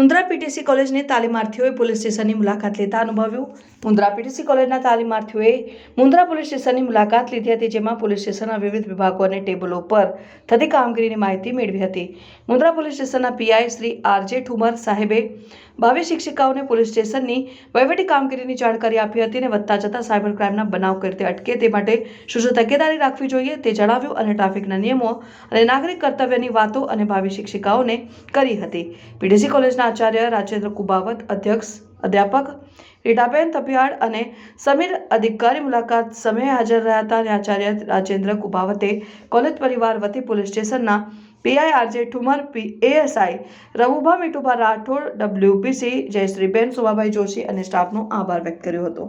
Mundra PTC કોલેજની તાલીમાર્થીઓએ police સ્ટેશનની મુલાકાત લેતા અનુભવ્યું. મુન્દ્રા પીટીસી કોલેજના તાલીમાર્થીઓએ મુન્દ્રા પોલીસ સ્ટેશનની મુલાકાત લીધી હતી, જેમાં પોલીસ સ્ટેશનના વિવિધ વિભાગો અને ટેબલો પર થતી કામગીરીની માહિતી મેળવી હતી. મુન્દ્રા પોલીસ સ્ટેશનના પીઆઈ શ્રી આરજે ઠુમર સાહેબે ભાવિ શિક્ષિકાઓને પોલીસ સ્ટેશનની વહીવટી કામગીરીની જાણકારી આપી હતી અને વધતા જતા સાયબર ક્રાઇમના બનાવ કઈ અટકે તે માટે શું શું તકેદારી રાખવી જોઈએ તે જણાવ્યું અને ટ્રાફિકના નિયમો અને નાગરિક કર્તવ્યની વાતો અને ભાવિ શિક્ષિકાઓને કરી હતી. પીડીસી કોલેજના આચાર્ય રાજેન્દ્ર કુબાવત, અધ્યક્ષ, અધ્યાપક રીટાબેન તપિયાડ અને સમીર અધિકારી મુલાકાત સમયે હાજર રહ્યા હતા અને આચાર્ય રાજેન્દ્ર કુબાવતે કોલેજ પરિવાર વતી પોલીસ સ્ટેશનના PI RJ Thumar P ASI Ravubha Mithubha Rathod, WPC, Jayshreeben Sumabhai Joshi અને સ્ટાફનો આભાર વ્યક્ત કર્યો હતો.